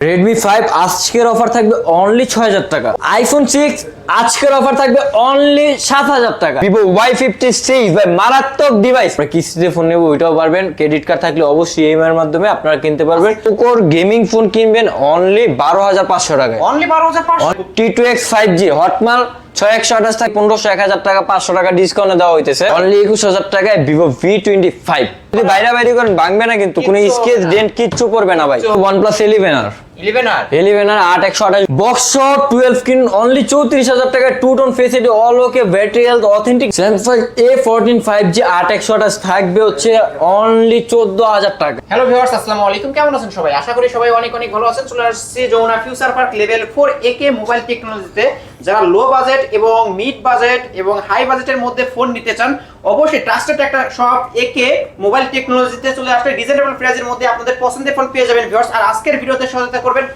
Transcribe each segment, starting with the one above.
Redmi five আজকের offer থাকবে only ছয় হাজার টাকা। আইফোন সিক্স আজকের অফার থাকবে অনলি সাত হাজার টাকা। ভিভো ওয়াই ফিফটি সিক্স ভাই মারাত্মক ডিভাইস কিস্তিতে ফোন নেব ওইটাও পারবেন। ক্রেডিট কার্ড থাকলে অবশ্যই ইএমআই এর মাধ্যমে আপনারা কিনতে পারবেন। কোর গেমিং ফোন কিনবেন অনলি বারো হাজার পাঁচশো টাকায়। অনলি বারো হাজার পাঁচশো। T two X five G হটমাল ছয় একশো আঠাশ থেকে পনেরোশো এক হাজার টাকা পাঁচশো টাকা ডিসকাউন্টে দেওয়া হইতেছে। অনলি একুশ হাজার টাকায় ভিভো ভি টোয়েন্টি ফাইভ যদি বাইরে বাইরে করেন ভাঙবে না কিন্তু কোনো স্কেচ ডেন্ট কিচ্ছু করবে না ভাই। OnePlus eleven R eleven R eleven R আট একশো আঠাশ। বক্স টুয়েলভ কিন অনলি চৌত্রিশ হাজার টাকায় two tone facility all okay battery health authentic Samsung A fourteen five G আট একশো আঠাশ থাকবে হচ্ছে অনলি চোদ্দ হাজার টাকা। হ্যালো ভিউয়ার্স আসসালামু আলাইকুম। কেমন আছেন সবাই? আশা করি সবাই অনেক অনেক ভালো আছেন। চলে আসছি Jamuna Future Park level four AK mobile টেকনোলজিতে যারা লো বাজেট এবং মিড বাজেট এবং হাই বাজেটের মধ্যে ফোন নিতে চান, অবশ্যই ট্রাস্টেড একটা শপ একে মোবাইল টেকনোলজিতে চলে আসলে রিজনেবল প্রাইসের মধ্যে আপনাদের পছন্দের ফোন পেয়ে যাবেন ভিউয়ার্স আর আজকের ভিডিওতে সহায়তা করবেন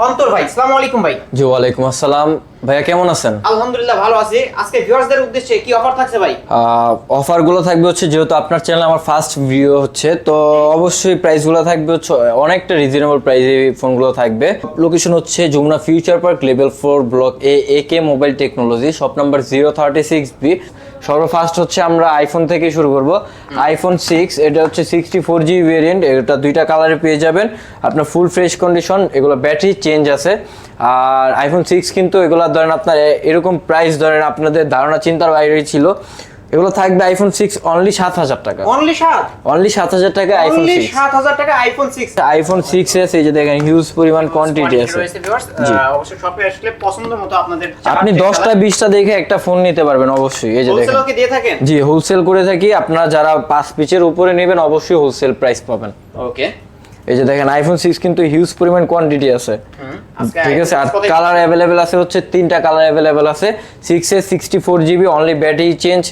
অন্তর ভাই আসসালামু আলাইকুম ভাই। জি ওয়ালাইকুম আসসালাম। ভাইয়া কেমন আছেন? আলহামদুলিল্লাহ ভালো আছি। আজকে ভিউয়ার্সদের উদ্দেশ্যে কি অফার থাকছে ভাই? অফারগুলো থাকবে হচ্ছে যেহেতু আপনার চ্যানেল আমার ফার্স্ট ভিডিও হচ্ছে তো অবশ্যই প্রাইসগুলো থাকবে হচ্ছে অনেকটা রিজনেবল প্রাইসে ফোনগুলো থাকবে। লোকেশন হচ্ছে Jamuna Future Park level four block A A K mobile technology shop number zero thirty six B সর্বফার্স্ট হচ্ছে আমরা আইফোন থেকে শুরু করব। আইফোন সিক্স এটা হচ্ছে সিক্সটি ফোর জি ভেরিয়েন্ট এটা দুইটা কালারে পেয়ে যাবেন। আপনার ফুল ফ্রেশ কন্ডিশন এগুলো ব্যাটারি চেঞ্জ আছে। আর আইফোন সিক্স কিন্তু এগুলো ধরেন আপনার এরকম প্রাইস ধরেন আপনাদের ধারণা, চিন্তার বাইরে ছিল। এগুলো থাকবে আইফোন সিক্স অনলি সাত হাজার টাকা। অনলি সাত? অনলি সাত হাজার টাকা আইফোন সাত হাজার টাকা iPhone six iPhone six S এই যে দেখেন হিউজ পরিমাণ কোয়ান্টিটি আছে। অবশ্যই শপে আসলে পছন্দ মতো আপনাদের আপনি দশটা বিশটা দেখে একটা ফোন নিতে পারবেন অবশ্যই। এই যে দেখেন। দিয়ে থাকেন? জি হোলসেল করে থাকি আপনারা যারা পাঁচ পিচের উপরে নেবেন অবশ্যই হোলসেল প্রাইস পাবেন। ওকে এই যে দেখেন আইফোন সিক্স কিন্তু হিউজ পরিমাণ কোয়ান্টিটি আছে। ঠিক আছে? আর কালার অ্যাভেলেবেল আছে হচ্ছে তিনটা কালার অ্যাভেলেবেল আছে। সিক্স এ sixty four GB only battery change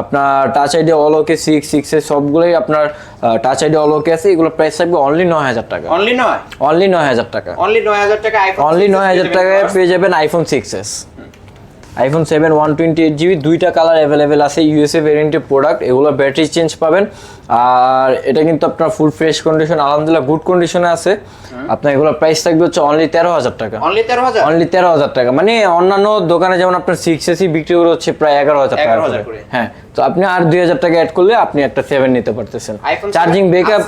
আপনার touch ID all okay six six এ সবগুলোই আপনার টাচ আইডি অল ওকে আছে। এগুলো প্রাইস থাকবে অনলি নয় হাজার টাকা। অনলি নয়? অনলি নয় হাজার টাকা। অনলি নয় হাজার টাকা অনলি নয় হাজার টাকায় পেয়ে যাবেন iPhone six S. IPhone seven one twenty eight GB দুইটা কালার অ্যাভেলেবেল আছে ইউএসএ ভেরিয়েন্টের প্রোডাক্ট এগুলো ব্যাটারি চেঞ্জ পাবেন। আর এটা কিন্তু আপনার ফুল ফ্রেশ কন্ডিশন আলহামদুলিল্লাহ গুড কন্ডিশনে আছে। আপনার এগুলো প্রাইস থাকবে হচ্ছে অনলি তেরো হাজার টাকা। অনলি তেরো হাজার? অনলি তেরো হাজার টাকা। মানে অন্যান্য দোকানে যেমন আপনার সিক্স এসি বিক্রি করে হচ্ছে প্রায় এগারো হাজার টাকা 11,000 করে। করে। হ্যাঁ তো আপনি আর দুই হাজার টাকা অ্যাড করলে আপনি একটা সেভেন নিতে পারতেছেন। চার্জিং ব্যাকআপ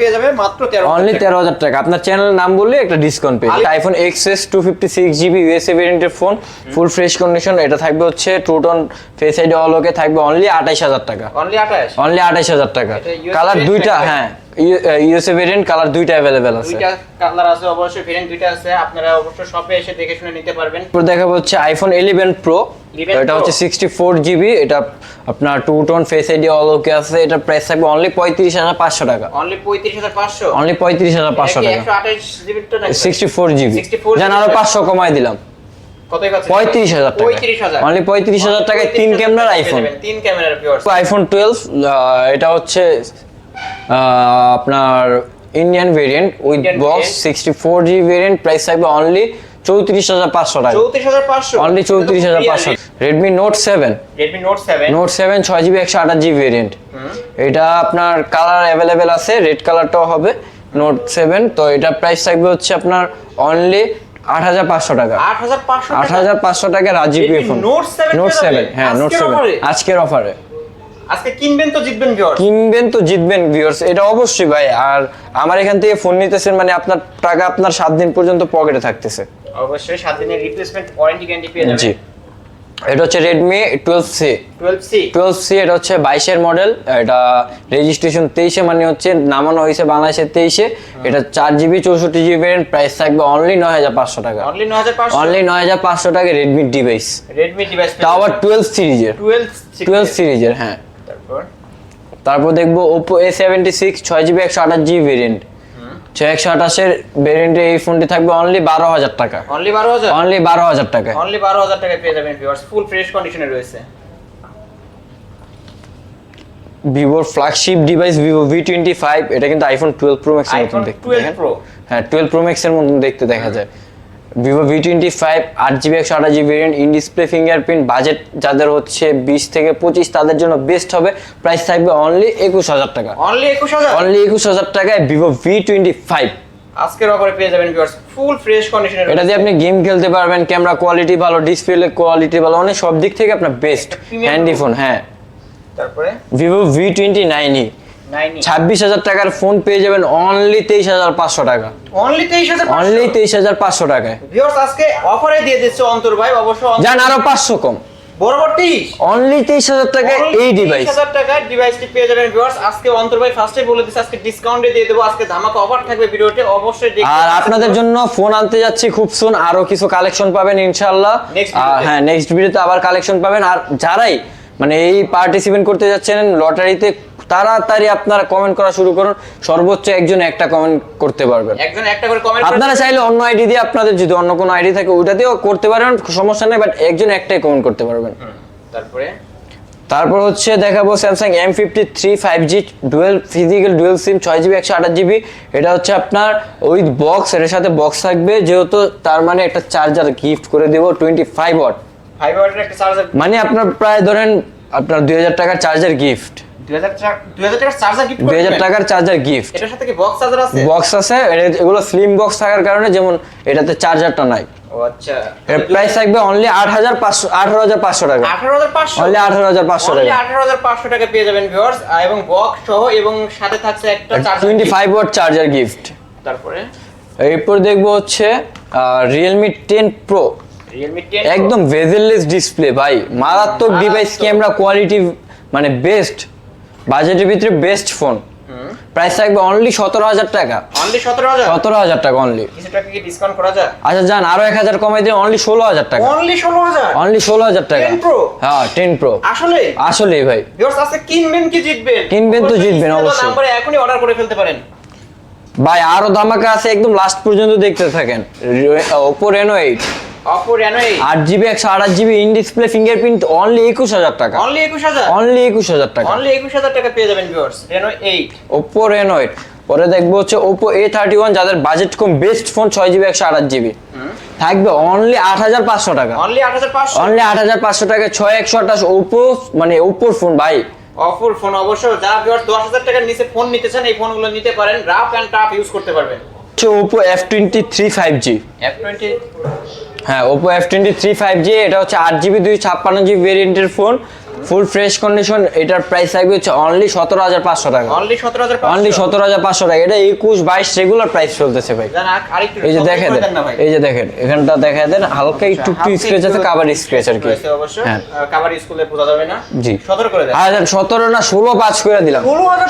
পেয়ে যাবে মাত্র অনলি তেরো হাজার টাকা। আপনার চ্যানেল নাম বললে একটা ডিসকাউন্ট পেয়ে iPhone XS two fifty six GB USA ভেরিয়েন্টের ফোন ফুল ফ্রেশ কন্ডিশন এটা থাকবে হচ্ছে two tone face ID all okay থাকবে অনলি আঠাইশ হাজার টাকা। অনলি আঠাশ অনলি আঠাইশ হাজার টাকা। কালার দুইটা হ্যাঁ। ইউএসএ ভেরিয়েন্ট কালার দুইটা অ্যাভেলেবেল আছে। দুইটা কালার আছে অবশ্যই ভেরিয়েন্ট দুইটা আছে আপনারা অবশ্যই শপে এসে দেখে শুনে নিতে পারবেন। এরপর দেখাবো হচ্ছে আইফোন ইলেভেন প্রো এটা হচ্ছে সিক্সটি ফোর জিবি এটা আপনার two tone face ID all okay আছে এটা প্রাইস থাকবে অনলি পঁয়ত্রিশ হাজার পাঁচশো টাকা। অনলি পঁয়ত্রিশ হাজার পাঁচশো? অনলি পঁয়ত্রিশ হাজার পাঁচশো টাকা। একশো আঠাশ জিবি তো সিক্সটি ফোর জিবি 64 জান আরও GB পাঁচশো কমাই দিলাম। পঁয়ত্রিশ হাজার টাকা। পঁয়ত্রিশ হাজার। অনলি পঁয়ত্রিশ হাজার টাকায় তিন ক্যামেরার আইফোন তিন ক্যামেরার আইফোন টুয়েলভ এটা হচ্ছে আপনার Indian variant with box sixty four G variant price থাকবে অনলি চৌত্রিশ হাজার পাঁচশো টাকা। চৌত্রিশ হাজার পাঁচশো। অনলি চৌত্রিশ হাজার পাঁচশো। Redmi Note seven Redmi Note seven Note seven ছয় জিবি একশো আঠাশ জিবি ভেরিয়েন্ট এটা আপনার কালার অ্যাভেলেবেল আছে রেড কালারটাও হবে নোট সেভেন তো এটা প্রাইস থাকবে হচ্ছে আপনার অনলি আট হাজার পাঁচশো টাকা। আট হাজার পাঁচশো টাকা? রাজীব Note 7 নোট সেভেন হ্যাঁ নোট সেভেন আজকের অফারে আজকে কিনবেন তো জিতবেন ভিউয়ার্স কিনবেন তো জিতবেন ভিউয়ার্স এটা অবশ্যই ভাই। আর আমার এখান থেকে ফোন নিতেছেন মানে আপনার টাকা আপনার সাত দিন পর্যন্ত পকেটে থাকতেছে। অবশ্যই সাত দিনের রিপ্লেসমেন্ট ওয়ারেন্টি গ্যারান্টি পেয়ে জি। এটা হচ্ছে Redmi twelve C twelve C twelve C এটা হচ্ছে বাইশের মডেল এটা রেজিস্ট্রেশন তেইশে মানে হচ্ছে নামানো হয়েছে বাংলাদেশের তেইশে। এটা চার জিবি চৌষট্টি জিবি প্রাইস থাকবে অনলি নয় হাজার পাঁচশো টাকা। অনলি নয় হাজার পাঁচশো? অনলি নয় হাজার পাঁচশো টাকা রেডমি ডিভাইস রেডমি ডিভাইস তাও আবার টুয়েলভ সিরিজের টুয়েলভ টুয়েলভ সিরিজের হ্যাঁ। তারপর দেখব ওপো এ সেভেন্টি সিক্স ছয় জিবি একশো আঠাশ জিবি ভেরিয়েন্ট ছয় একশো আঠাশের ভেরিয়েন্টে এই ফোনটি থাকবে অনলি বারো হাজার টাকা। অনলি বারো হাজার? অনলি বারো হাজার টাকা। অনলি বারো হাজার টাকায় পেয়ে যাবেন ভিউয়ার্স ফুল ফ্রেশ কন্ডিশনে রয়েছে। ভিভোর flagship device Vivo V twenty five এটা কিন্তু আইফোন টুয়েলভ প্রো ম্যাক্সের মতন আইফোন দেখতে হ্যাঁ টুয়েলভ প্রো ম্যাক্সের মতন দেখতে দেখা যায়। ভিভো ভি টোয়েন্টি ফাইভ আট জিবি একশো আঠাশ GB variant in display fingerprint budget যাদের হচ্ছে বিশ থেকে পঁচিশ তাদের জন্য বেস্ট হবে। প্রাইস থাকবে অনলি একুশ হাজার টাকা। অনলি একুশ হাজার? অনলি একুশ হাজার টাকায় ভিভো ভি টোয়েন্টি ফাইভ আজকের অফারে পেয়ে যাবেন ভিউয়ার্স ফুল ফ্রেশ কন্ডিশনের এটা দিয়ে আপনি গেম খেলতে পারবেন ক্যামেরা কোয়ালিটি ভালো ডিসপ্লে কোয়ালিটি ভালো অনেক সব দিক থেকে আপনার বেস্ট হ্যান্ডি ফোন হ্যাঁ। তারপরে? ভিভো ভি টোয়েন্টি নাইনই নাইনি ছাব্বিশ হাজার টাকার ফোন পেয়ে যাবেন অনলি তেইশ হাজার পাঁচশো টাকা। অনলি তেইশ হাজার অনলি তেইশ হাজার পাঁচশো টাকায়। ভিউয়ার্স আজকে অফারে দিয়ে দিচ্ছে অন্তর ভাই অবশ্য যান আরও পাঁচশো কম। বরাবর তেইশ অনলি তেইশ হাজার টাকায় এই ডিভাইস হাজার ডিভাইসটি পেয়ে যাবেন ভিউয়ার্স আজকে অন্তর ভাই ফার্স্টে বলে দিচ্ছে আজকে ডিসকাউন্টে দিয়ে দেবো আজকে ধামাকা অফার থাকবে ভিডিওতে অবশ্যই আর আপনাদের জন্য ফোন আনতে যাচ্ছি খুব সুন আরও কিছু কালেকশন পাবেন ভিডিওতে। হ্যাঁ নেক্সট ভিডিওতে আবার কালেকশন পাবেন। আর যারাই মানে এই পার্টিসিপেন্ট করতে যাচ্ছেন লটারিতে তাড়াতাড়ি আপনারা কমেন্ট করা শুরু করুন। সর্বোচ্চ একজন একটা কমেন্ট করতে পারবেন। একজন একটা করে কমেন্ট আপনারা চাইলে অন্য আইডি দিয়ে আপনাদের যদি অন্য কোনো আইডি থাকে ওইটাতেও করতে পারেন সমস্যা নেই বাট একজন একটাই কমেন্ট করতে পারবেন। তারপরে? তারপর হচ্ছে দেখাবো Samsung M fifty three five G dual physical dual SIM ছয় জিবি একশো আঠাশ জিবি এটা হচ্ছে আপনার উইথ বক্স এর সাথে বক্স থাকবে যেহেতু তার মানে একটা চার্জার গিফট করে দেবো টোয়েন্টি ফাইভ ওয়াট ফাইভ ওয়াটের একটা চার্জার মানে আপনার প্রায় ধরেন আপনার দুই হাজার টাকার চার্জার গিফট দুই হাজার দুই হাজার টাকার চার্জার গিফট দুই হাজার টাকার চার্জার এটার সাথে কি বক্স চার্জার আছে? বক্স আছে এগুলো স্লিম বক্স থাকার কারণে যেমন এটাতে চার্জারটা নাই। ও আচ্ছা। এর প্রাইস থাকবে অনলি টাকা। অনলি টাকা। আঠারো হাজার পাঁচশো টাকা পেয়ে যাবেন ভিউয়ার্স এবং বক্স সহ এবং সাথে থাকছে একটা charger twenty five watt charger gift তারপরে? এরপর দেখব হচ্ছে রিয়েলমি টেন প্রো একদম ভেজেললেস ডিসপ্লে ভাই। মারাত্মক ডিভাইস ক্যামেরা কোয়ালিটি মানে বেস্ট বাজেটের ভিতরে বেস্ট ফোন প্রাইস থাকবে অনলি সতেরো হাজার টাকা। অনলি সতেরো হাজার? সতেরো হাজার টাকা অনলি কিছু টাকা কি ডিসকাউন্ট করা যায়? আচ্ছা যান আরও এক হাজার কমাই দিয়ে অনলি ষোলো হাজার টাকা। অনলি ষোলো হাজার? অনলি ষোলো হাজার টাকা। 10 Pro? হ্যাঁ টেন প্রো আসলে? আসলেই ভাই। ভিউয়ার্স আজকে কিনবেন কি জিতবেন? কিনবেন তো জিতবেন, অবশ্যই। নাম্বারে এখনই অর্ডার করে ফেলতে পারেন। ভাই আরও ধামাকা আছে একদম লাস্ট পর্যন্ত দেখতে থাকেন। ওপো রেনো এইট আট ইন ডিসপ্লে ফিঙ্গারপ্রিন্ট অনলি একুশ হাজার টাকা। অনলি একুশ হাজার? অনলি একুশ হাজার টাকা। অনলি একুশ হাজার টাকা পেয়ে যাবেন ভিউয়ার্স পরে দেখব হচ্ছে থার্টি ওয়ান যাদের বাজেট কম বেস্ট ফোন ছয় জিবি একশো আঠাশ জিবি। থাকবে অনলি আট হাজার পাঁচশো টাকা। অনলি আট হাজার পাঁচশো? অনলি আট হাজার পাঁচশো টাকা ছয় একশো আঠাশ ওপো মানে ওপোর ফোন ভাই। অফুর ফোন অবশ্য যারা ভিউয়ার্স দশ হাজার টাকার নিচে ফোন নিতে চান এই ফোনগুলো নিতে পারেন। রাফ অ্যান্ড টাফ ইউজ করতে পারবেন। হচ্ছে Oppo F twenty three five G F twenty হ্যাঁ Oppo F twenty three five G এটা হচ্ছে আট জিবি দুই ছাপ্পান্ন জিবি ভেরিয়েন্টের ফোন ফুল ফ্রেশ কন্ডিশন এটার প্রাইস থাকবে হচ্ছে অনলি সতেরো হাজার পাঁচশো টাকা। অনলি সতেরো হাজার অনলি সতেরো হাজার পাঁচশো টাকা। এটা একুশ বাইশ রেগুলার প্রাইস চলতেছে ভাই। এই যে দেখে দেন এই যে দেখেন এখানটা দেখা দেন হালকা একটু একটু স্ক্রেচ আছে কাবার স্ক্রেচ আর কি। হ্যাঁ। কাভার স্কুলে বোঝা যাবে না। জি। সতর্ক করে দেন। সতেরো না ষোলো পাঁচ করে দিলাম।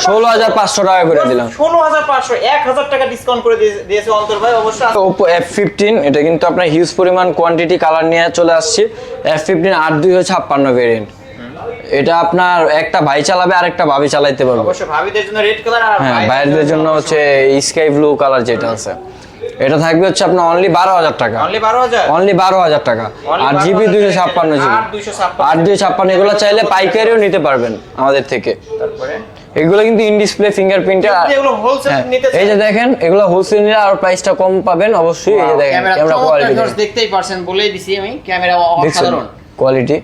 ষোলো হাজার পাঁচশো। টাকা করে দিলাম। ষোলো হাজার পাঁচশো এক হাজার টাকা ডিসকাউন্ট করে দিয়েছে অন্তর ভাই অবশ্য ওপো এফ ফিফটিন এটা কিন্তু আপনার হিউজ পরিমাণ কোয়ান্টিটি কালার নিয়ে চলে আসছে। এফ ফিফটিন আট দুই ছাপ্পান্ন ভেরিয়েন্ট এটা আপনার একটা ভাই চালাবে আর একটা ভাবি চালাইতে পারবে। অবশ্য ভাবিদের জন্য রেড কালার আর হ্যাঁ ভাইদের জন্য হচ্ছে স্কাই ব্লু কালার যেটা আছে। এটা থাকবে হচ্ছে আপনার অনলি বারো হাজার টাকা। অনলি বারো হাজার? অনলি বারো হাজার টাকা। আর জিবি দুইশো ছাপ্পান্ন জিবি আর 256 আট দুই ছাপ্পান্ন এগুলো চাইলে পাইকারিও নিতে পারবেন আমাদের থেকে। তারপরে? এগুলো কিন্তু ইন ডিসপ্লে নিতে এই যে দেখেন এগুলো হোলসেল নিলে আর প্রাইসটা কম পাবেন অবশ্যই এই যে দেখেন ক্যামেরা কোয়ালিটি দেখতেই পারছেন বলেই দিছি আমি ক্যামেরা অসাধারণ। কোয়ালিটি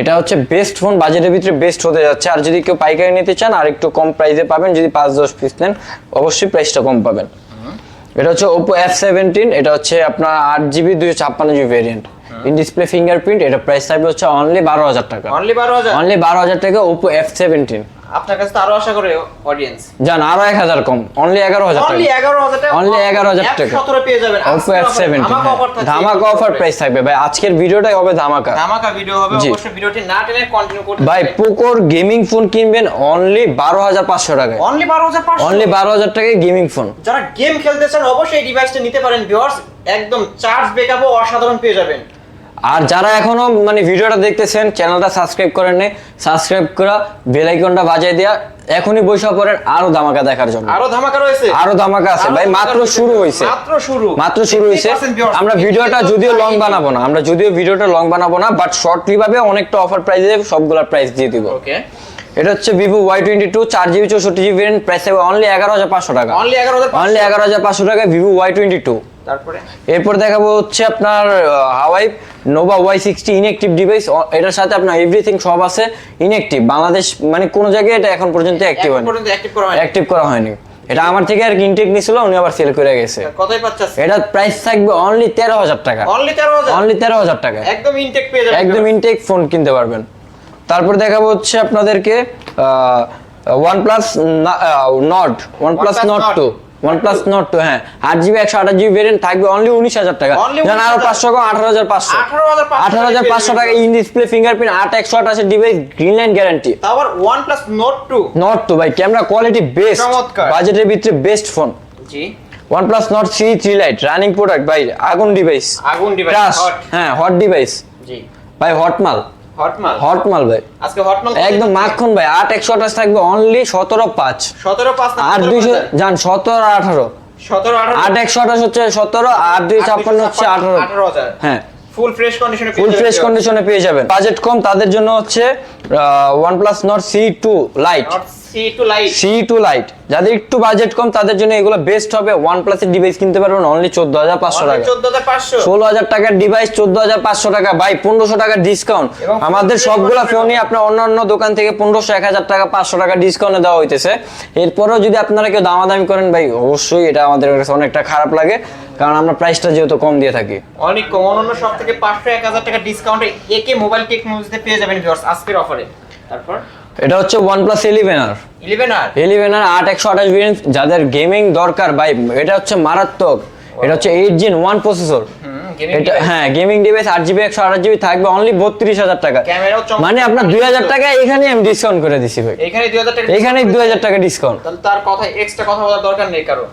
এটা হচ্ছে বেস্ট ফোন বাজেটের ভিতরে বেস্ট হতে যাচ্ছে। আর যদি কেউ পাইকারি নিতে চান আর একটু কম প্রাইসে পাবেন যদি পাঁচ দশ পিস নেন অবশ্যই প্রাইসটা কম পাবেন। এটা হচ্ছে ওপো এফ সেভেন্টিন এটা হচ্ছে আপনার আট জিবি দুশো ছাপ্পান্ন GB variant in display fingerprint এটা প্রাইস থাকবে হচ্ছে অনলি বারো হাজার টাকা। অনলি বারো হাজার? অনলি বারো হাজার টাকা ওপো এফ সেভেন্টিন আপনার কাছে তো আরও আশা করে অডিয়েন্স যান আরও এক হাজার কম। অনলি এগারো হাজার অনলি টাকা। এগারো হাজার টাকা। Only 11,000 টাকা। সতেরো পেয়ে যাবেন। এফ সেভেন্টিন ধামাকা অফার প্রাইস থাকবে। ভাই আজকের ভিডিওটাই হবে ধামাকা। ধামাকা ভিডিও হবে। অবশ্যই ভিডিওটি না টেনে কন্টিনিউ করতে ভাই পোকোর গেমিং ফোন কিনবেন অনলি বারো হাজার পাঁচশো টাকায়। অনলি বারো হাজার পাঁচশো। অনলি বারো হাজার টাকায় গেমিং ফোন যারা গেম খেলতে চান অবশ্যই এই ডিভাইসটা নিতে পারেন। ভিউয়ার্স একদম চার্জ ব্যাকআপও অসাধারণ পেয়ে যাবেন। আর যারা এখনও মানে ভিডিওটা দেখতেছেন চ্যানেলটা সাবস্ক্রাইব করেন নাই সাবস্ক্রাইব করা বেল আইকনটা বাজিয়ে দেওয়া এখনই বৈশা পড়েন আরও ধামাকা দেখার জন্য। আরও ধামাকা রয়েছে? আরও ধামাকা আছে। ভাই মাত্র শুরু হয়েছে মাত্র শুরু। মাত্র শুরু হয়েছে আমরা ভিডিওটা যদিও লং বানাবো না আমরা যদিও ভিডিওটা লং বানাবো না বাট শর্টলি ভাবে অনেকটা অফার প্রাইসে সবগুলা প্রাইস দিয়ে দিব। ওকে এটা হচ্ছে ভিভো ওয়াই টোয়েন্টি টু চার জিবি চৌষট্টি জিবি প্রাইস হবে অনলি এগারো হাজার পাঁচশো টাকা। অনলি এগারো হাজার অনলি এগারো হাজার পাঁচশো টাকা ভিভো ওয়াই টোয়েন্টি টু তারপরে? এরপর দেখাবো হচ্ছে আপনার Huawei Nova Y sixty inactive device এটার সাথে আপনার এভরিথিং সব আছে ইনএক্টিভ বাংলাদেশ মানে কোনো জায়গায় এটা এখন পর্যন্ত অ্যাক্টিভ হয়নি। অ্যাক্টিভ করা হয়নি। এটা আমার থেকে আর ইনটেক নিছিল উনি আবার সেল করে গেছে। কতই পাচ্ছেন? এটা প্রাইস থাকবে অনলি তেরো হাজার টাকা। অনলি তেরো হাজার? অনলি তেরো হাজার টাকা। একদম ইনটেক পেয়ে যাবেন। একদম ইনটেক ফোন কিনতে পারবেন। তারপর দেখাবো হচ্ছে আপনাদেরকে OnePlus Nord OnePlus OnePlus Nord two plus Nord two হ্যাঁ। আট জিবি একশো আঠাশ জিবি ভেরিয়েন্ট থাকবে অনলি উনিশ হাজার টাকা। Only যেন আরও 19,000 পাঁচশো কম আঠারো হাজার পাঁচশো। 18,500 আঠারো হাজার পাঁচশো টাকা ইন ডিসপ্লে ফিঙ্গারপ্রিন্ট আট একশো আঠাশের ডিভাইস গ্রিন লাইন গ্যারান্টি তারপর plus note two Nord two ভাই ক্যামেরা কোয়ালিটি বেস্ট। বাজেটের ভিতরে বেস্ট ফোন জি। Plus Nord three three Lite running product ভাই আগুন ডিভাইস আগুন ডিভাইস হট হ্যাঁ হট ডিভাইস জি। ভাই হট মাল। হট মাল? ভাই। আজকে হট একদম মাখন ভাই আট একশো আঠাশ থাকবে অনলি সতেরো পাঁচ। সতেরো পাঁচ না আট দুইশো যান সতেরো আঠারো। সতেরো আঠারো? আট একশো আঠাশ হচ্ছে সতেরো আট দুই ছাপ্পান্ন হচ্ছে আঠারো। আঠারো হাজার। হ্যাঁ। ফুল ফ্রেশ কন্ডিশনে ফুল ফ্রেশ কন্ডিশনে পেয়ে যাবেন। বাজেট কম তাদের জন্য হচ্ছে CE two Lite Nord CE two Lite যাদের একটু বাজেট কম তাদের জন্য এগুলো বেস্ট হবে। ওয়ান প্লাসের ডিভাইস কিনতে পারবেন অনলি চোদ্দ হাজার পাঁচশো টাকা। ষোলো হাজার টাকার ডিভাইস চোদ্দ হাজার পাঁচশো টাকা। বাই পনেরোশো টাকার ডিসকাউন্ট আমাদের সবগুলো ফোনই আপনার অন্যান্য দোকান থেকে পনেরোশো এক হাজার টাকা পাঁচশো টাকা ডিসকাউন্টে দেওয়া হইতেছে। এরপরেও যদি আপনারা কেউ দামাদামি করেন ভাই অবশ্যই এটা আমাদের কাছে অনেকটা খারাপ লাগে। কারণ আমরা প্রাইসটা যেহেতু কম দিয়ে থাকি। অনেক কম। অন্যান্য সব থেকে পাঁচশো এক হাজার টাকা ডিসকাউন্টে একে মোবাইল টেকনোলজিতে পেয়ে যাবেন ভিউয়ার্স আজকের অফারে তারপর? এটা হচ্ছে OnePlus eleven R eleven R eleven R আট একশো আঠাশ ভেরিয়েন্ট যাদের গেমিং দরকার ভাই এটা হচ্ছে মারাত্মক। এটা হচ্ছে এইট জিন ওয়ান প্রসেসর এটা হ্যাঁ গেমিং ডিভাইস আট জিবি একশো আঠাশ জিবি থাকবে অনলি বত্রিশ হাজার টাকা। মানে আপনার দুই হাজার টাকা এখানে আমি ডিসকাউন্ট করে দিছি ভাই। এখানে দুই হাজার টাকা এখানে দুই হাজার টাকা ডিসকাউন্ট তাহলে তার কথা এক্সট্রা কথা বলার দরকার নেই কারও।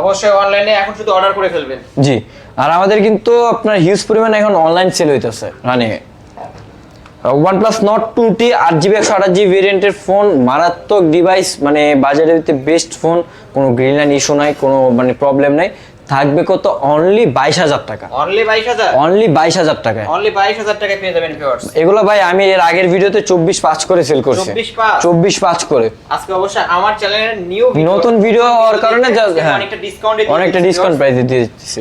অবশ্যই অনলাইনে এখন শুধু অর্ডার করে ফেলবেন। জি। আর আমাদের কিন্তু আপনার হিউজ পরিমাণ এখন অনলাইন সেল হইতেছে রানিং এ OnePlus Nord two T আট জিবি একশো আঠাশ জিবি ভেরিয়েন্টের ফোন মারাত্মক ডিভাইস মানে বাজারের ভিতরে বেস্ট ফোন কোনো গ্রিন লাইন ইস্যু নাই কোনো মানে প্রবলেম নাই। থাকবে কত? অনলি বাইশ হাজার টাকা। অনলি বাইশ হাজার? অনলি বাইশ হাজার টাকা অনলি বাইশ হাজার টাকা পেয়ে যাবেন ভিউয়ার্স এগুলো ভাই আমি এর আগের ভিডিওতে চব্বিশ পাঁচ করে সেল করছি। 24 পাঁচ? চব্বিশ পাঁচ করে। আজকে অবশ্যই আমার চ্যানেলের নিউ নতুন ভিডিও হওয়ার কারণে হ্যাঁ অনেকটা ডিসকাউন্ট অনেকটা ডিসকাউন্ট প্রাইসে দিয়ে দিচ্ছি।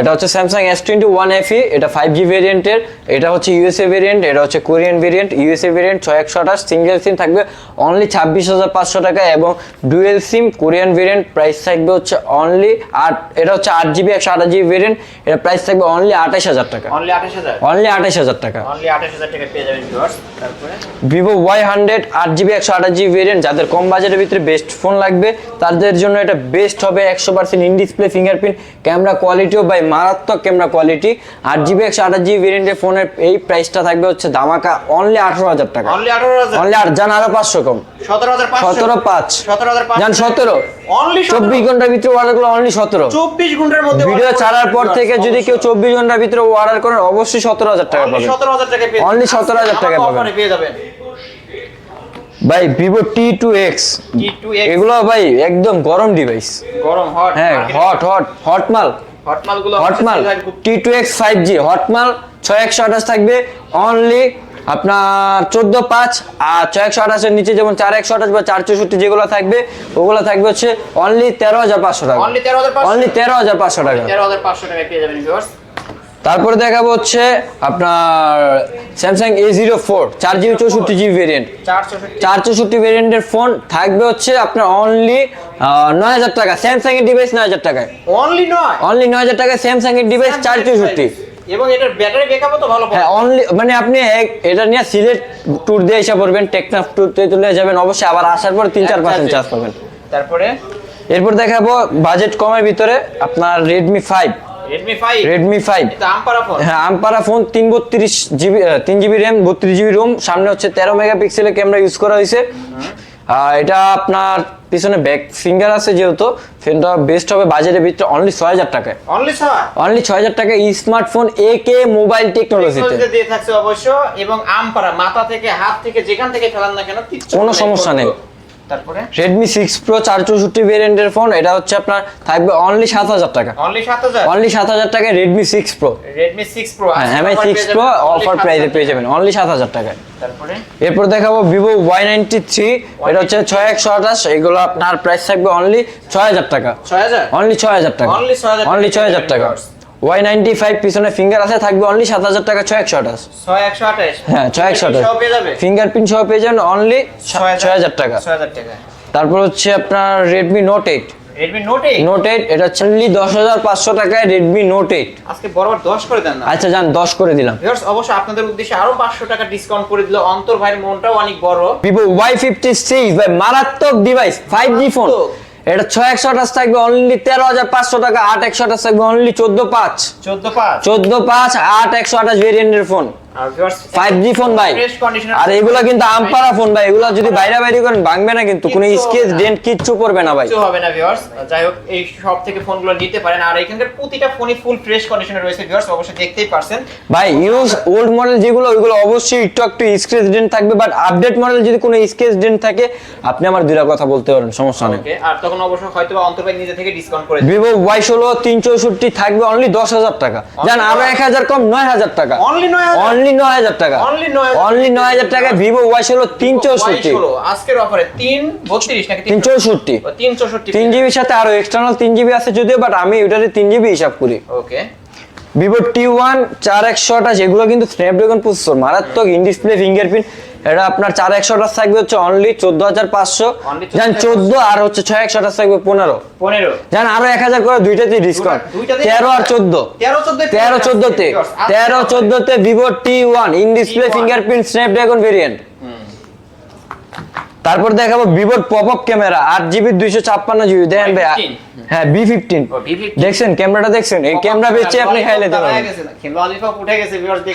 এটা হচ্ছে Samsung S twenty one FE এটা ফাইভ জি ভেরিয়েন্টের এটা হচ্ছে ইউএসএ ভেরিয়েন্ট এটা হচ্ছে কোরিয়ান ভেরিয়েন্ট ইউএসএ ভেরিয়েন্ট ছয় একশো আঠাশ সিঙ্গেল সিম থাকবে অনলি ছাব্বিশ হাজার পাঁচশো টাকা এবং dual SIM Korean variant price থাকবে হচ্ছে অনলি আট এটা হচ্ছে আট জিবি একশো আঠাশ জিবি ভেরিয়েন্ট এটা প্রাইস থাকবে অনলি আঠাশ হাজার টাকা। অনলি আঠাশ হাজার? অনলি আঠাশ হাজার টাকা। অনলি আঠাশ হাজার টাকা পেয়ে যাবেন তারপরে? ভিভো ওয়াই হান্ড্রেড আট জিবি একশো আঠাশ জিবি ভেরিয়েন্ট যাদের কম বাজেটের ভিতরে বেস্ট ফোন লাগবে তাদের জন্য এটা বেস্ট হবে একশো percent in display fingerprint camera কোয়ালিটিও বাই মারাত্মক ক্যামেরা কোয়ালিটি আট জিবি একশো আঠাশ জিবি ভেরিয়েন্টের ফোনের এই প্রাইসটা থাকবে হচ্ছে দামাকা অনলি আঠারো হাজার টাকা। অনলি আঠারো হাজার। অনলি আট যান আরও পাঁচশো কম। সতেরো হাজার সতেরো পাঁচ। সতেরো হাজার যান সতেরো। অনলি চব্বিশ ঘণ্টার ভিতরে অর্ডার করলে অনলি সতেরো। চব্বিশ ঘণ্টার মধ্যে ভিডিও ছাড়ার পর থেকে যদি কেউ চব্বিশ ঘণ্টার ভিতরে অর্ডার করেন অবশ্যই সতেরো হাজার টাকা পাবেন। 17,000 টাকায় পেয়ে Only যাবেন। 17,000 টাকায় আমাকে পাবেন। পেয়ে যাবেন। ভাই Vivo T two x T2X এগুলো ভাই একদম গরম ডিভাইস গরম হট হ্যাঁ হট হট হট মাল। হট মালগুলো হট মাল T two X five G hot মাল ছয় একশো আঠাশ থাকবে। অনলি আপনার চোদ্দ পাঁচ আর ছয় একশো আঠাশের নিচে যেমন চার একশো আঠাশ বা চার চৌষট্টি যেগুলো থাকবে ওগুলো থাকবে হচ্ছে অনলি তেরো হাজার পাঁচশো টাকা। অনলি তেরো হাজার অনলি তেরো হাজার পাঁচশো টাকা। তেরো হাজার পাঁচশো টাকায় পেয়ে যাবেন তারপরে দেখাবো হচ্ছে আপনার স্যামসাং এ জিরো ফোর চার জিবি চৌষট্টি জিবি ভেরিয়েন্ট চার চৌষট্টি। ভেরিয়েন্টের ফোন থাকবে হচ্ছে আপনার অনলি নয় হাজার টাকা। স্যামসাং এর ডিভাইস নয় হাজার টাকায়। অনলি নয়? অনলি নয় হাজার টাকায় স্যামসাং এর ডিভাইস চার চৌষট্টি। এবং এটার ব্যাটারি ব্যাকআপও তো ভালো হ্যাঁ অনলি মানে আপনি এটা নিয়ে সিলেট ট্যুর দিয়ে এসে পড়বেন টেকনাফ ট্যুরতে চলে যাবেন অবশ্যই আবার আসার পর তিন চার পার্সেন্ট চার্জ পাবেন। তারপরে? এরপর দেখাবো বাজেট কমের ভিতরে আপনার Redmi five five Redmi five এটা আমপারা ফোন হ্যাঁ আমপারা ফোন তিন বত্রিশ জিবি তিন জিবি র্যাম বত্রিশ জিবি রোম সামনে হচ্ছে তেরো মেগাপিক্সেলের ক্যামেরা ইউজ করা হয়েছে। এটা আপনার পিছনে ব্যাক ফিঙ্গার আছে যেহেতু ফোনটা বেস্ট হবে বাজেটের ভিতরে অনলি ছয় হাজার টাকায়। অনলি ছয়? অনলি ছয় হাজার টাকায় স্মার্টফোন এ কে মোবাইল টেকনোলজিতে টেকনোলজিতে দিয়ে থাকছে অবশ্য এবং আমপারা মাথা থেকে হাত থেকে যেখান থেকে ফেলান না কেন কোনো সমস্যা নেই। তারপরে? সিক্স প্রো চার চৌষট্টি ভেরিয়েন্টের ফোন এটা হচ্ছে আপনার থাকবে অনলি সাত হাজার টাকা। অনলি সাত হাজার? অনলি সাত হাজার টাকায় Redmi six pro Redmi six pro হ্যাঁ এমআই সিক্স প্রো অফার প্রাইসে পেয়ে যাবেন অনলি সাত হাজার টাকায়। তারপরে? এরপর দেখাবো ভিভো ওয়াই নাইনটি থ্রি এটা হচ্ছে ছয় একশো আঠাশ এগুলো আপনার প্রাইস থাকবে অনলি ছয় হাজার টাকা। ছয় হাজার? অনলি ছয় হাজার টাকা। Only 6,000 অনলি ছয় হাজার টাকা। Viewers। ওয়াই নাইনটি ফাইভ পিছনে ফিঙ্গার আছে থাকবে অনলি সাত হাজার টাকা ছয় একশো আঠাশ। ছয় একশো আঠাশ। হ্যাঁ ছয় একশো আঠাশ। ফিঙ্গারপ্রিন্ট সহ পেয়ে যাবেন অনলি ছয় হাজার টাকা। তারপর হচ্ছে আপনার রেডমি নোট এইট এটা টাকায় আজকে বরাবর দশ করে দেন না। আচ্ছা করে দিলাম। ভিউয়ার্স অবশ্যই আপনাদের উদ্দেশ্যে আরও পাঁচশো টাকা ডিসকাউন্ট করে দিল অন্তর ভাইয়ের মনটাও অনেক বড়। ভাই মারাত্মক ডিভাইস ফাইভ জি ফোন মারাত্মক। এটা ছয় একশো আঠাশ থাকবে অনলি তেরো হাজার পাঁচশো টাকা আট একশো আঠাশ থাকবে অনলি চোদ্দ পাঁচ। চোদ্দ পাঁচ। চোদ্দ পাঁচ আট একশো আঠাশ ভেরিয়েন্টের ফোন আর ভিউয়ার্স ফোন ভাই। আর এগুলো কিন্তু আমপারা ফোন ভাই এগুলো যদি বাইরে বাইরে করেন ভাঙবে না কিন্তু কোনো স্কেচ ডেন্ট কিচ্ছু করবে না ভাই। কিছু হবে না ভিউয়ার্স যাই হোক এই সব থেকে ফোনগুলো নিতে পারেন। আর এখানকার প্রতিটা ফোনই ফুল ফ্রেশ কন্ডিশনে রয়েছে ভিউয়ার্স অবশ্যই দেখতেই পারছেন। ভাই ইউজ ওল্ড মডেল যেগুলো ওইগুলো অবশ্যই একটু একটু ডেন্ট থাকবে বাট আপডেট মডেল যদি কোনো স্কেচ ডেন্ট থাকে আপনি আমার দুটা কথা বলতে পারেন সমস্যা নেই। আর তখন অবশ্যই হয়তো নিজে থেকে ডিসকাউন্ট করে ভিভো ওয়াই ষোলো থাকবে অনলি দশ হাজার টাকা। জান আরও এক হাজার কম নয় হাজার টাকা। অনলি নয় অনলি নয় হাজার টাকা। অনলি 9,000 অনলি নয় হাজার টাকায় ভিভো ওয়াই ষোলো তিন চৌষট্টি। আজকের অফারে তিন বত্রিশ নাকি তিন চৌষট্টি। ও, তিন চৌষট্টি। তিন জিবির সাথে আরও এক্সটার্নাল তিন জিবি আছে যদিও বাট আমি ওটাতে তিন জিবি হিসাব করি। ওকে ভিভো টি ওয়ান চার একশো আঠাশ এগুলো কিন্তু স্ন্যাপড্রাগন প্রসেসর মারাত্মক ইন ডিসপ্লে ফিঙ্গারপ্রিন্ট এটা আপনার চার একশো আঠাশ থাকবে হচ্ছে অনলি চোদ্দ হাজার পাঁচশো। যান চোদ্দ আর হচ্ছে ছয় একশো আঠাশ থাকবে পনেরো। পনেরো। যান আরও এক হাজার করে দুইটাতে ডিসকাউন্ট তেরো আর চোদ্দ। তেরো চোদ্দ তেরো চোদ্দতে। তেরো চোদ্দতে Vivo T one in display fingerprint Snapdragon variant তারপর দেখাবো ভিভোর পপ আপ ক্যামেরা আট জিবি দুইশো ছাপ্পান্ন জিবি দেখেন ভাই হ্যাঁ বি ফিফটিন দেখছেন ক্যামেরাটা দেখছেন? এই ক্যামেরা বেচে আপনি খাইলে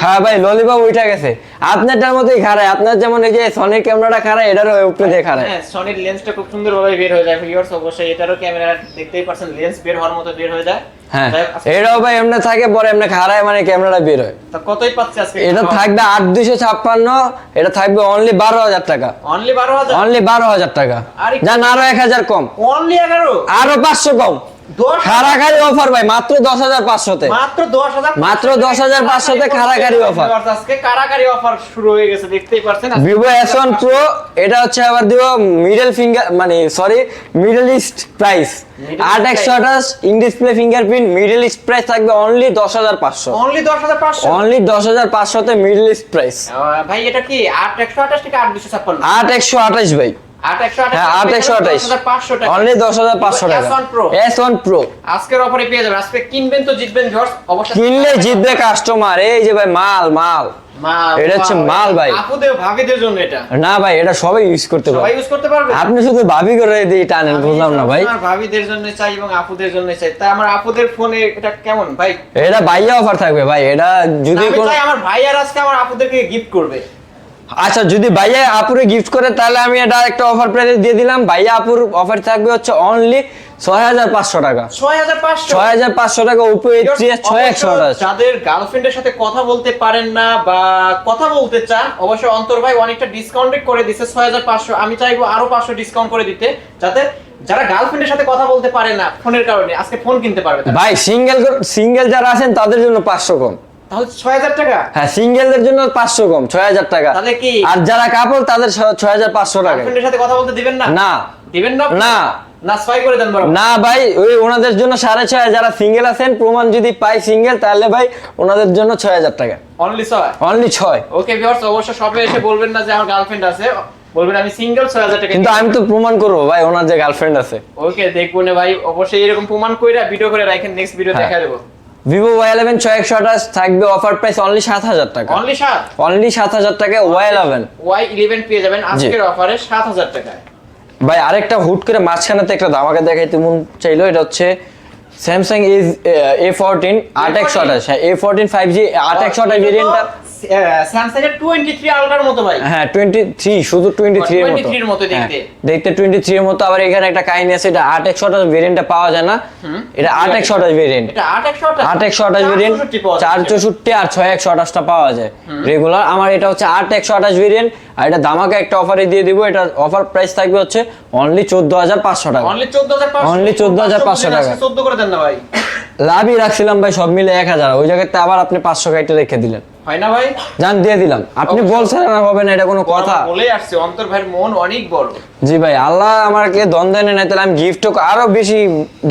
হ্যাঁ ভাই ললিপপ উঠে গেছে। আপনারটার মতোই খারায় আপনার যেমন এই যে সনির ক্যামেরাটা খারায় এটারও উপরে দিয়ে খারায় হ্যাঁ সনির লেন্সটা খুব সুন্দরভাবে বের হয়ে যায় ভিউয়ার্স অবশ্যই। এটারও ক্যামেরা দেখতেই পারছেন লেন্স বের হওয়ার মতো বের হয়ে যায়। হ্যাঁ। হোক, এটাও ভাই এমনি থাকে পরে এমনি খারায় মানে ক্যামেরাটা বের হয়। তা কতই পাচ্ছে আজকে এটা থাকবে আট দুইশো ছাপ্পান্ন এটা থাকবে অনলি বারো হাজার টাকা। অনলি বারো হাজার? অনলি বারো হাজার টাকা। জান আরও এক হাজার কম। অনলি এগারো? আরও পাঁচশো কম। খারাখারি অফার ভাই মাত্র দশ হাজার পাঁচশোতে। মাত্র দশ হাজার মাত্র 10,500 তে কারাকারি offer। আজকে কারাকারি অফার শুরু হয়ে গেছে দেখতেই পারছেন ভিভো এস ওয়ান প্রো এটা হচ্ছে আবার দিব মিডল ফিঙ্গার মানে সরি মিডল ইস্ট প্রাইস আট একশো আঠাশ in display fingerprint middle east price থাকবে অনলি দশ হাজার পাঁচশো। অনলি দশ হাজার পাঁচশো? অনলি দশ হাজার পাঁচশোতে মিডল ইস্ট প্রাইস ভাই এটা কি আট একশো আঠাশ থেকে আট দুশো ছাপ্পান্ন? আট একশো আঠাশ ভাই। আট একশো আঠাশ আট একশো আঠাশ। পাঁচশো টাকা। অনলি দশ হাজার পাঁচশো টাকা। S1 Pro। S one pro আজকের অফারে পেয়ে যাবেন। আজকে কিনবেন তো জিতবেন জর্জ কিনলে জিতবে কাস্টমার এই যে ভাই মাল মাল। মাল এটা হচ্ছে মাল। ভাই। ভাবিদের জন্য এটা। না ভাই এটা সবাই ইউজ করতে ইউজ করতে পারবে। আপনি শুধু ভাবি করে দিয়ে টানেন বুঝলাম না ভাই। আমার ভাবিদের জন্য চাই এবং আপুদের জন্য চাই। তাই আমার আপুদের ফোনে এটা কেমন ভাই? এটা বাইয়া অফার থাকবে ভাই। এটা যদি আমি আমার ভাই আর আজকে আমার আপুদেরকে গিফট করবে। আচ্ছা যদি ভাইয়া আপুরে গিফট করে তাহলে আমি এটা একটা অফার প্রাইস দিয়ে দিলাম। ভাইয়া আপুর অফার থাকবে হচ্ছে অনলি ছয় হাজার পাঁচশো টাকা। ছয় হাজার পাঁচশো ছয় হাজার পাঁচশো টাকা উপরে ছয় একশো যাদের গার্লফ্রেন্ডের সাথে কথা বলতে পারেন না বা কথা বলতে চান অবশ্যই অন্তর ভাই অনেকটা ডিসকাউন্ট করে ছয় হাজার পাঁচশো। আমি চাইব আরও পাঁচশো ডিসকাউন্ট করে দিতে যাতে যারা গার্লফ্রেন্ডের সাথে কথা বলতে পারে না ফোনের কারণে আজকে ফোন কিনতে পারবে। ভাই সিঙ্গেল সিঙ্গেল যারা আছেন তাদের জন্য পাঁচশো কম। তাহলে টাকা? হ্যাঁ সিঙ্গেলদের জন্য কম ছয় হাজার টাকা। তাহলে কি? আর যারা কাপড় তাদের ছয় হাজার পাঁচশো টাকা। গার্লফ্রেন্ডের সাথে কথা বলতে দিবেন না? না। দিবেন না না। না ছয় করে দেন বড় না ভাই ওই ওনাদের জন্য সাড়ে ছয় যারা সিঙ্গেল আছেন প্রমাণ যদি পাই সিঙ্গেল তাহলে ভাই ওনাদের জন্য ছয়? হাজার টাকা অনলি ওকে ভিউয়ার্স অবশ্য সবে এসে বলবেন না যে আমার গার্লফ্রেন্ড আছে। বলবেন আমি সিঙ্গেল ছয় হাজার টাকা কিন্তু আমি তো প্রমাণ করব ভাই ওনার যে গার্লফ্রেন্ড আছে। ওকে দেখব না ভাই। অবশ্যই এরকম প্রমাণ কইরা ভিডিও করে রাখেন নেক্সট ভিডিও। দেখা দেবো। ভিভো ওয়াই ইলেভেন ছয় একশো আঠাশ থাকবে অফার প্রাইস অনলি সাত হাজার টাকা। অনলি সাত? অনলি সাত হাজার টাকা ওয়াই ইলেভেন ওয়াই ইলেভেন পেয়ে যাবেন আজকের অফারে সাত হাজার টাকায়। ভাই আরেকটা হুট করে মাঝখানেতে একটা ধামাকে দেখাই তেমন চাইলো এটা হচ্ছে স্যামসাং এ ফোরটিন আট একশো আঠাশ। হ্যাঁ এ ফোরটিন ফাইভ জি আট একশো আঠাশ ভেরিয়েন্টটা স্যামসাং এর টোয়েন্টি থ্রি আলট্রার মতো ভাই। হ্যাঁ টোয়েন্টি থ্রি শুধু টোয়েন্টি থ্রি এর 23 এর মতো মতো দেখতে। হ্যাঁ, দেখতে টোয়েন্টি থ্রি এর মতো আবার এখানে একটা কাহিনী আছে এটা আট একশো আঠাশ ভেরিয়েন্টটা পাওয়া যায় না। এটা ভেরিয়েন্ট এটা ভেরিয়েন্ট চার চৌষট্টি আর ছয় একশো আঠাশটা পাওয়া যায়। রেগুলার আমার এটা হচ্ছে ভেরিয়েন্ট আর এটা দামাকে একটা অফারে দিয়ে দিব এটা অফার প্রাইস থাকবে হচ্ছে অনলি চোদ্দ হাজার পাঁচশো টাকা। অনলি চোদ্দ হাজার Only 14,500 টাকা। চোদ্দ করে দেন না ভাই। লাভই রাখছিলাম ভাই সব মিলে এক হাজার। ওই জায়গাতে আবার আপনি পাঁচশো গাইটা রেখে দিলেন। হয় না ভাই? জান দিয়ে দিলাম। আপনি বলছেন আর হবে না এটা কোনো কথা। বলেই আসছে অন্তর ভাইয়ের মন অনেক বড়। জি ভাই আল্লাহ আমাকে দ্বন্দ্ব এনে নেয় তাহলে আমি গিফট আরও বেশি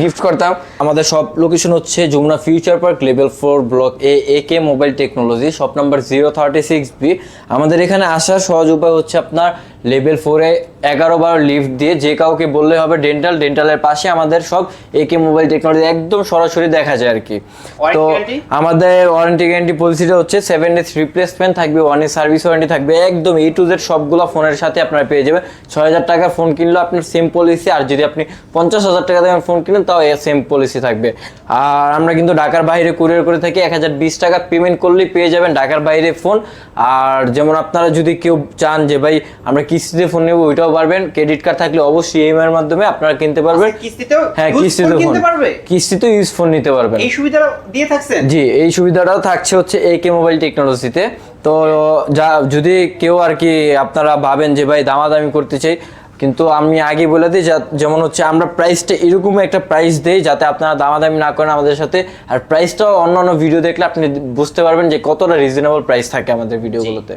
গিফট করতাম। আমাদের সব লোকেশন হচ্ছে Jamuna future park level four block A A K mobile technology shop number zero thirty six B আমাদের এখানে আসার সহজ উপায় হচ্ছে আপনার লেভেল ফোরে এগারো বার লিফট দিয়ে যে কাউকে বললে হবে ডেন্টাল ডেন্টালের পাশে আমাদের সব একে মোবাইল টেকনোলজি একদম সরাসরি দেখা যায় আর কি। তো আমাদের ওয়ারেন্টি গ্যারান্টি পলিসিটা হচ্ছে সেভেন ডেজ রিপ্লেসমেন্ট থাকবে ওয়ান সার্ভিস ওয়ারেন্টি থাকবে একদম এ টু জেড সবগুলো ফোনের সাথে আপনারা পেয়ে যাবেন। ছয় হাজার টাকার ফোন কিনলেও আপনার সেম পলিসি আর যদি আপনি পঞ্চাশ হাজার টাকা দামের ফোন কিনেন তাও সেম পলিসি থাকবে। আর আমরা কিন্তু ঢাকার বাইরে কুরিয়ার করে থাকি এক হাজার বিশ টাকা পেমেন্ট করলেই পেয়ে যাবেন ঢাকার বাইরে ফোন আর যেমন আপনারা যদি কেউ চান যে ভাই আমরা কিস্তিতে ফোন নেব ওইটাও পারবেন। ক্রেডিট কার্ড থাকলে অবশ্যই ইএমআই এর মাধ্যমে আপনারা কিনতে পারবেন। আচ্ছা, কিস্তিতেও হ্যাঁ কিস্তিতে ফোন কিস্তিতে ইউজ ফোন নিতে পারবেন। এই সুবিধাটা দিয়ে থাকছেন? জি এই সুবিধাটাও থাকছে হচ্ছে একে মোবাইল টেকনোলজিতে তো যা যদি কেউ আর কি আপনারা ভাবেন যে ভাই দামাদামি করতে চাই কিন্তু আমি আগে বলে দিই যেমন হচ্ছে আমরা প্রাইসটা এরকম একটা প্রাইস দেই যাতে আপনারা দামাদামি না করেন আমাদের সাথে। আর প্রাইসটাও অন্য অন্য ভিডিও দেখলে আপনি বুঝতে পারবেন যে কতটা রিজনেবল প্রাইস থাকে আমাদের ভিডিওগুলোতে